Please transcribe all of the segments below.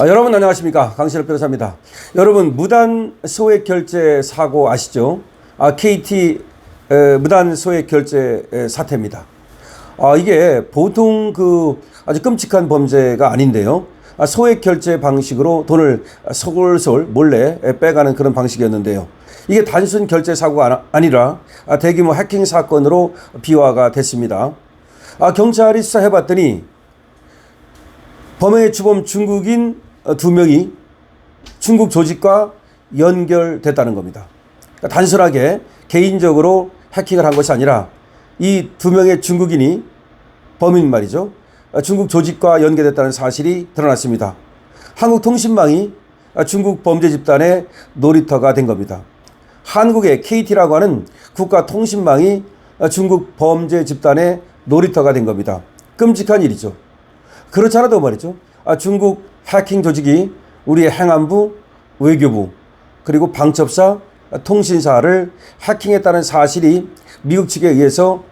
아, 여러분 안녕하십니까 강신업 변호사입니다. 여러분 무단 소액 결제 사고 아시죠? 아, KT 에, 무단 소액 결제 에, 사태입니다. 아, 이게 보통 그 아주 끔찍한 범죄가 아닌데요. 아, 소액 결제 방식으로 돈을 솔솔 몰래 에, 빼가는 그런 방식이었는데요. 이게 단순 결제 사고가 아니라 아, 대규모 해킹 사건으로 비화가 됐습니다. 아, 경찰이 수사해봤더니 범행의 주범 중국인 어, 두 명이 중국 조직과 연결됐다는 겁니다. 그러니까 단순하게 개인적으로 해킹을 한 것이 아니라 이 두 명의 중국인이 범인 말이죠. 어, 중국 조직과 연계됐다는 사실이 드러났습니다. 한국통신망이 어, 중국 범죄 집단의 놀이터가 된 겁니다. 한국의 KT라고 하는 국가통신망이 어, 중국 범죄 집단의 놀이터가 된 겁니다. 끔찍한 일이죠. 그렇지 않아도 말이죠. 아, 중국 해킹 조직이 우리의 행안부, 외교부, 그리고 방첩사, 아, 통신사를 해킹했다는 사실이 미국 측에 의해서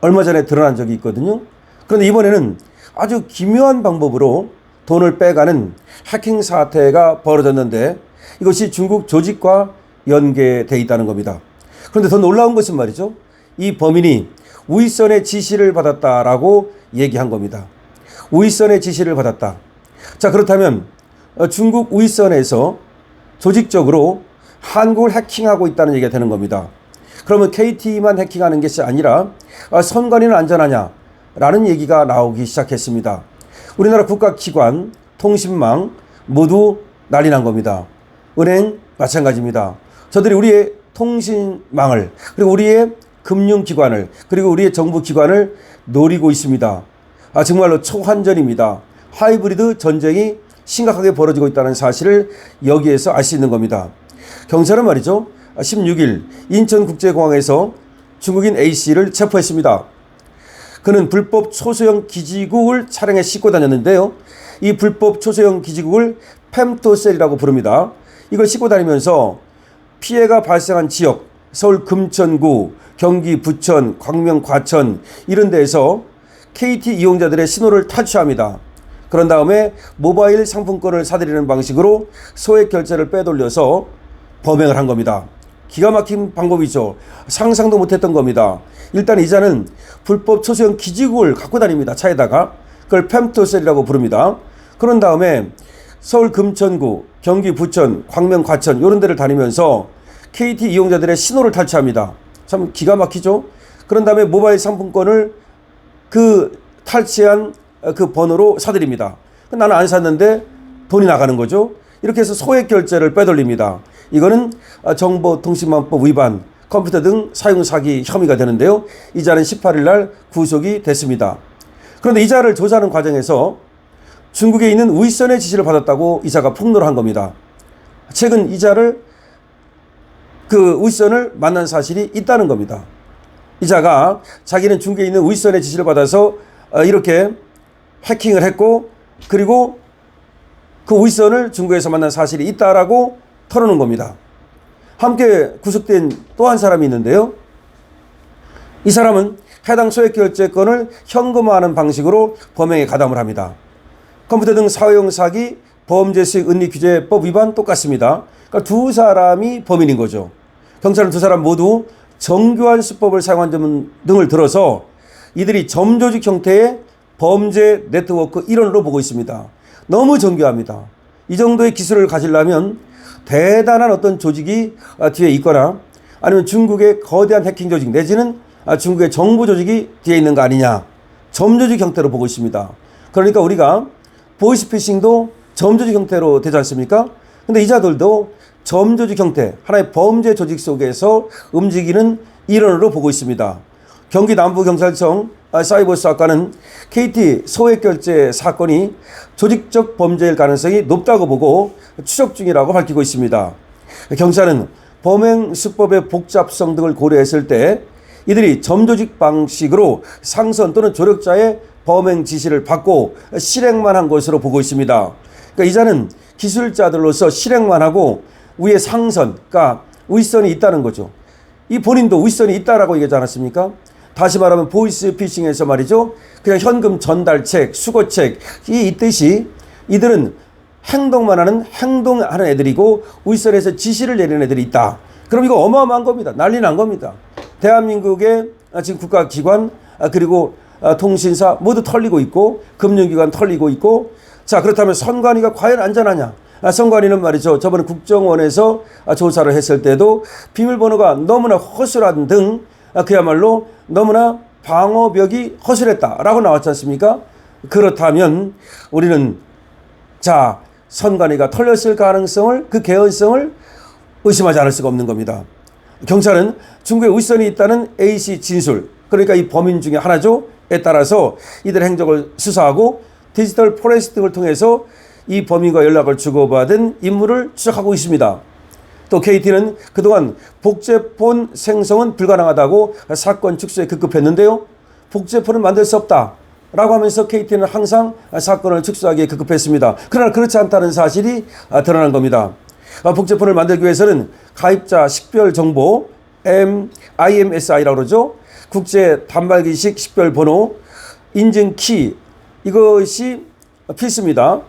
얼마 전에 드러난 적이 있거든요. 그런데 이번에는 아주 기묘한 방법으로 돈을 빼가는 해킹 사태가 벌어졌는데 이것이 중국 조직과 연계돼 있다는 겁니다. 그런데 더 놀라운 것은 말이죠. 이 범인이 우익선의 지시를 받았다라고 얘기한 겁니다. 우익선의 지시를 받았다. 자, 그렇다면 어, 중국 우익선에서 조직적으로 한국을 해킹하고 있다는 얘기가 되는 겁니다. 그러면 KT만 해킹하는 것이 아니라 아, 선관위는 안전하냐? 라는 얘기가 나오기 시작했습니다. 우리나라 국가기관, 통신망 모두 난리 난 겁니다. 은행 마찬가지입니다. 저들이 우리의 통신망을 그리고 우리의 금융기관을 그리고 우리의 정부기관을 노리고 있습니다. 아, 정말로 초환전입니다. 하이브리드 전쟁이 심각하게 벌어지고 있다는 사실을 여기에서 알 수 있는 겁니다. 경찰은 말이죠. 16일 인천국제공항에서 중국인 A씨를 체포했습니다. 그는 불법 초소형 기지국을 차량에 싣고 다녔는데요. 이 불법 초소형 기지국을 팸토셀이라고 부릅니다. 이걸 싣고 다니면서 피해가 발생한 지역, 서울 금천구, 경기 부천, 광명 과천 이런 데에서 KT 이용자들의 신호를 탈취합니다. 그런 다음에 모바일 상품권을 사들이는 방식으로 소액 결제를 빼돌려서 범행을 한 겁니다. 기가 막힌 방법이죠. 상상도 못했던 겁니다. 일단 이자는 불법 초소형 기지국을 갖고 다닙니다. 차에다가 그걸 팸토셀이라고 부릅니다. 그런 다음에 서울 금천구, 경기 부천, 광명 과천 이런 데를 다니면서 KT 이용자들의 신호를 탈취합니다. 참 기가 막히죠. 그런 다음에 모바일 상품권을 그 탈취한 그 번호로 사드립니다. 나는 안 샀는데 돈이 나가는 거죠. 이렇게 해서 소액 결제를 빼돌립니다. 이거는 정보통신망법 위반, 컴퓨터 등 사용 사기 혐의가 되는데요. 이자는 18일 날 구속이 됐습니다. 그런데 이자를 조사하는 과정에서 중국에 있는 우익선의 지시를 받았다고 이자가 폭로를 한 겁니다. 최근 이자를 그 우익선을 만난 사실이 있다는 겁니다. 이자가 자기는 중국에 있는 우익선의 지시를 받아서 어, 이렇게 해킹을 했고 그리고 그 우익선을 중국에서 만난 사실이 있다라고 털어놓은 겁니다. 함께 구속된 또 한 사람이 있는데요. 이 사람은 해당 소액 결제권을 현금화하는 방식으로 범행에 가담을 합니다. 컴퓨터 등 사용 사기 범죄 수익 은닉 규제법 위반 똑같습니다. 그러니까 두 사람이 범인인 거죠. 경찰은 두 사람 모두 정교한 수법을 사용한 점 등을 들어서 이들이 점조직 형태의 범죄 네트워크 일원으로 보고 있습니다. 너무 정교합니다. 이 정도의 기술을 가지려면 대단한 어떤 조직이 아, 뒤에 있거나 아니면 중국의 거대한 해킹 조직 내지는 아, 중국의 정부 조직이 뒤에 있는 거 아니냐. 점조직 형태로 보고 있습니다. 그러니까 우리가 보이스피싱도 점조직 형태로 되지 않습니까? 근데 이자들도 점조직 형태, 하나의 범죄 조직 속에서 움직이는 일원으로 보고 있습니다. 경기 남부경찰청 아, 사이버수사과는 KT 소액 결제 사건이 조직적 범죄일 가능성이 높다고 보고 추적 중이라고 밝히고 있습니다. 경찰은 범행 수법의 복잡성 등을 고려했을 때 이들이 점조직 방식으로 상선 또는 조력자의 범행 지시를 받고 실행만 한 것으로 보고 있습니다. 그러니까 이자는 기술자들로서 실행만 하고 위에 상선, 그러니까 윗선이 있다는 거죠. 이 본인도 윗선이 있다라고 얘기하지 않았습니까? 다시 말하면 보이스 피싱에서 말이죠. 그냥 현금 전달책, 수거책이 있듯이 이들은 행동만 하는 행동하는 애들이고 윗선에서 지시를 내리는 애들이 있다. 그럼 이거 어마어마한 겁니다. 난리 난 겁니다. 대한민국의 아, 지금 국가기관 아, 그리고 아, 통신사 모두 털리고 있고 금융기관 털리고 있고 자 그렇다면 선관위가 과연 안전하냐? 아, 선관위는 말이죠. 저번에 국정원에서 아, 조사를 했을 때도 비밀번호가 너무나 허술한 등 아, 그야말로 너무나 방어벽이 허술했다라고 나왔지 않습니까? 그렇다면 우리는 자 선관위가 털렸을 가능성을 그 개연성을 의심하지 않을 수가 없는 겁니다. 경찰은 중국에 윗선이 있다는 A씨 진술 그러니까 이 범인 중에 하나죠. 에 따라서 이들 행적을 수사하고 디지털 포렌식 등을 통해서 이 범인과 연락을 주고받은 인물을 추적하고 있습니다. 또 KT는 그동안 복제폰 생성은 불가능하다고 사건 축소에 급급했는데요. 복제폰을 만들 수 없다. 라고 하면서 KT는 항상 사건을 축소하기에 급급했습니다. 그러나 그렇지 않다는 사실이 드러난 겁니다. 복제폰을 만들기 위해서는 가입자 식별 정보 IMSI라고 그러죠. 국제 단말기식 식별 번호, 인증 키 이것이 필수입니다.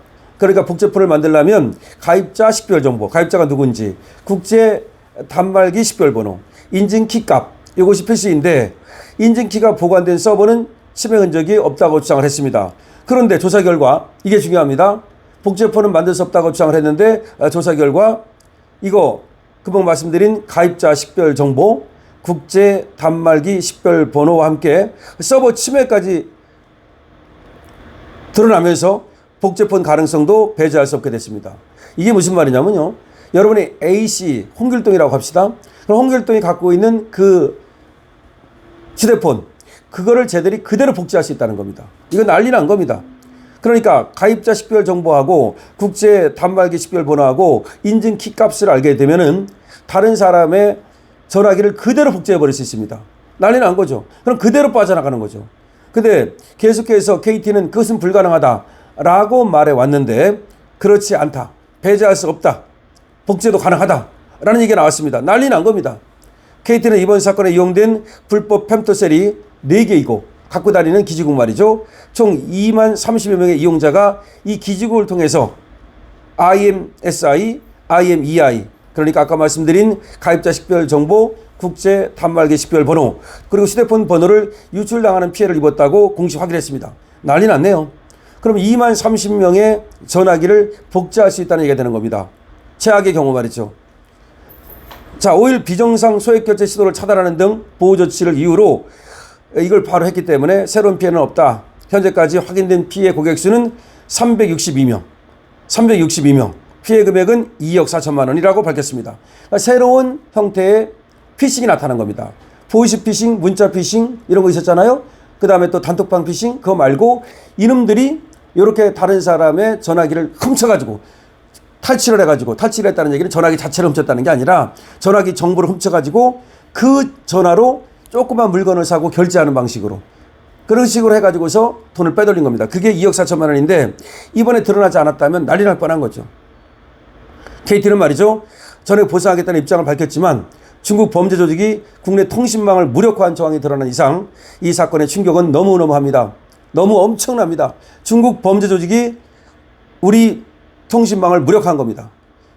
그러니까 복제폰을 만들려면 가입자 식별 정보, 가입자가 누군지, 국제 단말기 식별 번호, 인증 키 값 이것이 필수인데 인증 키가 보관된 서버는 침해 흔적이 없다고 주장을 했습니다. 그런데 조사 결과 이게 중요합니다. 복제폰은 만들 수 없다고 주장을 했는데 아, 조사 결과 이거 금방 말씀드린 가입자 식별 정보, 국제 단말기 식별 번호와 함께 서버 침해까지 드러나면서 복제폰 가능성도 배제할 수 없게 됐습니다. 이게 무슨 말이냐면요. 여러분이 A씨 홍길동이라고 합시다. 그럼 홍길동이 갖고 있는 그 휴대폰 그거를 쟤들이 그대로 복제할 수 있다는 겁니다. 이건 난리 난 겁니다. 그러니까 가입자 식별 정보하고 국제 단말기 식별 번호하고 인증 키 값을 알게 되면은 다른 사람의 전화기를 그대로 복제해 버릴 수 있습니다. 난리 난 거죠. 그럼 그대로 빠져나가는 거죠. 근데 계속해서 KT는 그것은 불가능하다 라고 말해 왔는데 그렇지 않다. 배제할 수 없다. 복제도 가능하다 라는 얘기가 나왔습니다. 난리 난 겁니다. KT는 이번 사건에 이용된 불법 펜토셀이 4개이고 갖고 다니는 기지국 말이죠. 총 2만 30여 명의 이용자가 이 기지국을 통해서 IMSI, IMEI 그러니까 아까 말씀드린 가입자 식별 정보, 국제 단말기 식별 번호, 그리고 휴대폰 번호를 유출당하는 피해를 입었다고 공식 확인했습니다. 난리 났네요. 그럼 2만 30명의 전화기를 복제할 수 있다는 얘기가 되는 겁니다. 최악의 경우 말이죠. 자, 5일 비정상 소액 결제 시도를 차단하는 등 보호 조치를 이유로 이걸 바로 했기 때문에 새로운 피해는 없다. 현재까지 확인된 피해 고객 수는 362명. 362명. 피해 금액은 2억 4천만 원이라고 밝혔습니다. 그러니까 새로운 형태의 피싱이 나타난 겁니다. 보이스 피싱, 문자 피싱 이런 거 있었잖아요. 그 다음에 또 단톡방 피싱 그거 말고 이놈들이 이렇게 다른 사람의 전화기를 훔쳐가지고 탈취를 해가지고 탈취를 했다는 얘기는 전화기 자체를 훔쳤다는 게 아니라 전화기 정보를 훔쳐가지고 그 전화로 조그만 물건을 사고 결제하는 방식으로 그런 식으로 해가지고서 돈을 빼돌린 겁니다. 그게 2억 4천만 원인데 이번에 드러나지 않았다면 난리 날 뻔한 거죠. KT는 말이죠. 전에 보상하겠다는 입장을 밝혔지만 중국 범죄 조직이 국내 통신망을 무력화한 정황이 드러난 이상 이 사건의 충격은 너무너무합니다. 너무 엄청납니다. 중국 범죄 조직이 우리 통신망을 무력화한 겁니다.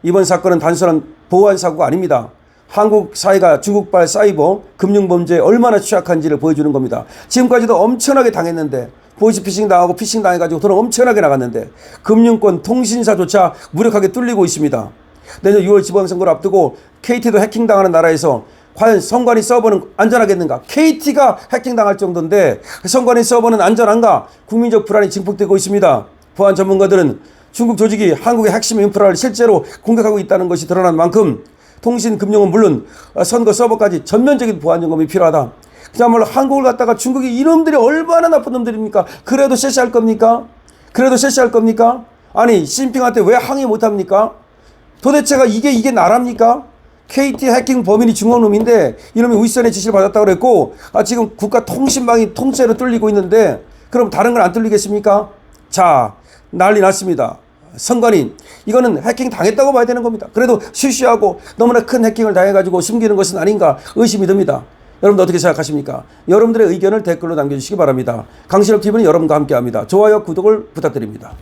이번 사건은 단순한 보안 사고가 아닙니다. 한국 사회가 중국발 사이버 금융범죄에 얼마나 취약한지를 보여주는 겁니다. 지금까지도 엄청나게 당했는데 보이스피싱 당하고 피싱 당해가지고 돈 엄청나게 나갔는데 금융권 통신사조차 무력하게 뚫리고 있습니다. 내년 6월 지방선거를 앞두고 KT도 해킹당하는 나라에서 과연 선관위 서버는 안전하겠는가? KT가 해킹당할 정도인데 선관위 서버는 안전한가? 국민적 불안이 증폭되고 있습니다. 보안 전문가들은 중국 조직이 한국의 핵심 인프라를 실제로 공격하고 있다는 것이 드러난 만큼 통신 금융은 물론 선거 서버까지 전면적인 보안 점검이 필요하다. 그야말로 한국을 갖다가 중국이 이놈들이 얼마나 나쁜 놈들입니까? 그래도 실시할 겁니까? 그래도 실시할 겁니까? 아니 시진핑한테 왜 항의 못합니까? 도대체가 이게 이게 나랍니까? KT 해킹 범인이 중앙놈인데 이놈이 윗선의 지시를 받았다고 그랬고 아 지금 국가 통신망이 통째로 뚫리고 있는데 그럼 다른 건 안 뚫리겠습니까? 자 난리 났습니다. 선관위 이거는 해킹 당했다고 봐야 되는 겁니다. 그래도 쉬쉬하고 너무나 큰 해킹을 당해가지고 숨기는 것은 아닌가 의심이 듭니다. 여러분들 어떻게 생각하십니까? 여러분들의 의견을 댓글로 남겨주시기 바랍니다. 강신업 TV는 여러분과 함께합니다. 좋아요, 구독을 부탁드립니다.